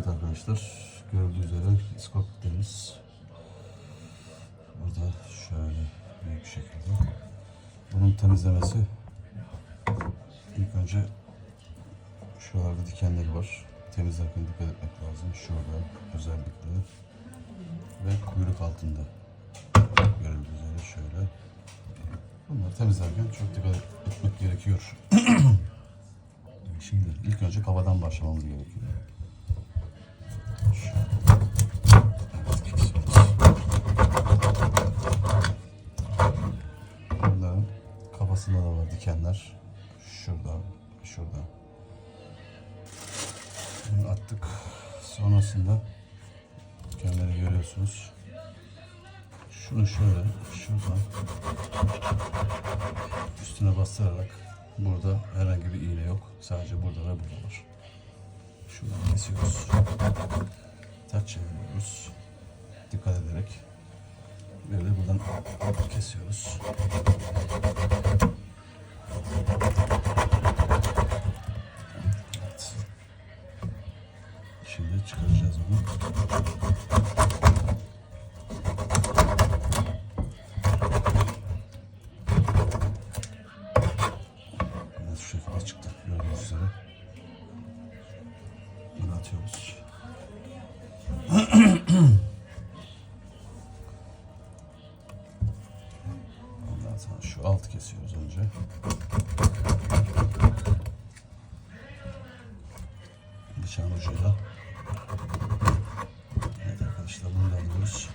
Evet arkadaşlar gördüğünüz üzere iskoplarımız burada şöyle büyük şekilde. Bunun temizlemesi ilk önce şuralarda dikenleri var. Temizlerken dikkat etmek lazım. Şurada özellikle ve kuyruk altında görüldüğü üzere şöyle. Bunları temizlerken çok dikkat etmek gerekiyor. Şimdi ilk önce havadan başlamamız gerekiyor. Dikenler. Şurada, şurada. Bunu attık. Sonrasında dikenleri görüyorsunuz. Şunu şöyle, şuradan üstüne bastırarak burada herhangi bir iğne yok. Sadece burada ve burada var. Şuradan kesiyoruz. Ters çeviriyoruz. Dikkat ederek böyle buradan kesiyoruz. Evet. Şimdi çıkaracağız bunu. Altı kesiyoruz önce. Bıçağın ucuyla. Evet arkadaşlar bunu da alıyoruz.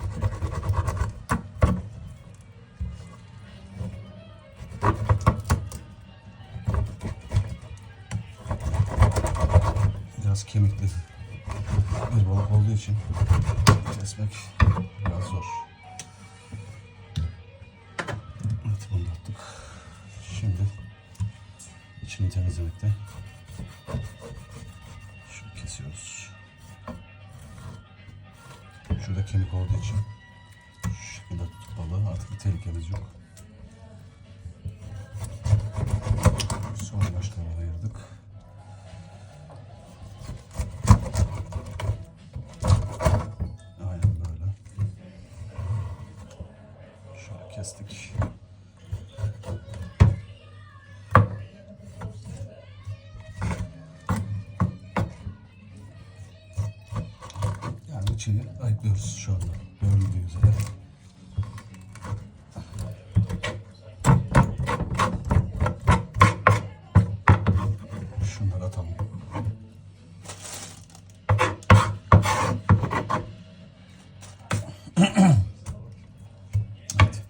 Biraz kemikli bir balık olduğu için kesmek biraz zor. İçini temizlemekte. Şunu kesiyoruz. Şurada kemik olduğu için şu şekilde tutup balığı artık bir tehlikemiz yok. Son başlarına ayırdık. Aynen böyle. Şöyle kestik. İçini ayıklıyoruz şu anda. Görüldüğü üzere. Şunları atalım. Evet.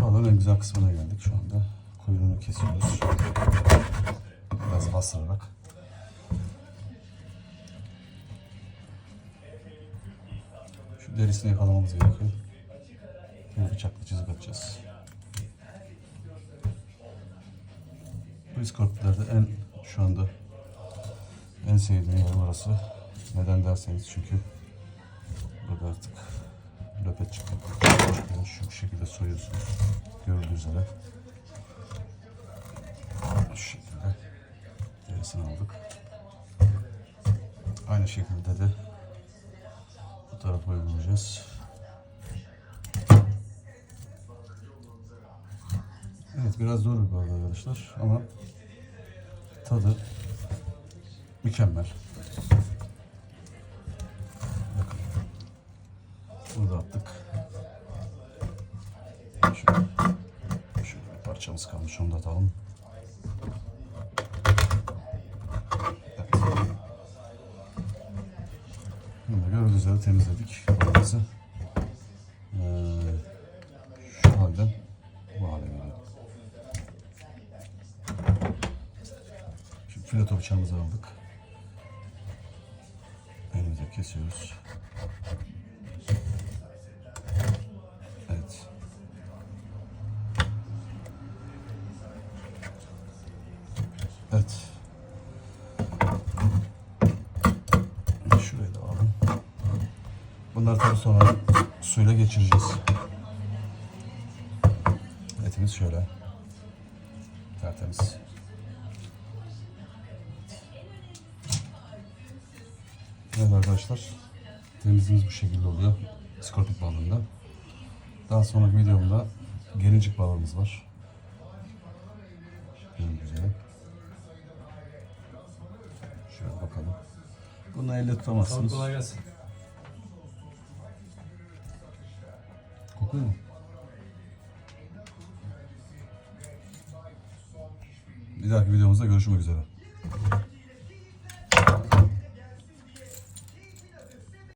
Balığın en güzel kısmına geldik şu anda. Kuyruğunu kesiyoruz. Biraz bastırarak. Şu derisini yakalamamız gerekiyor. Bir bıçakla çizik atacağız. Bu iskorpitlerde en şu anda en sevdiğim yer burası. Neden derseniz çünkü burada artık löpet çıkıyor. Şu şekilde soyuyorsunuz. Görüldüğü üzere. Şu şekilde derisini aldık. Aynı şekilde de tarafa uygulayacağız. Evet biraz zor bir balık arkadaşlar ama tadı mükemmel. Bakın. Burada attık. Şöyle, şöyle bir parçamız kalmış onu da atalım. Evet. Bunu da gördüğünüz üzere temizledik. Ee, şu halden bu hale geliyor. Şimdi fileto bıçağımızı aldık. Elimize kesiyoruz. Evet. Evet. Bunları tabii sonra suyla geçireceğiz. Etimiz şöyle. Tertemiz. Evet arkadaşlar. Temizliğimiz bu şekilde oluyor. Skorpit balığında. Daha sonraki videomda gelincik balığımız var. Şöyle bakalım. Bunu elle tutamazsınız. kolay gelsin. Bir dahaki videomuzda görüşmek üzere.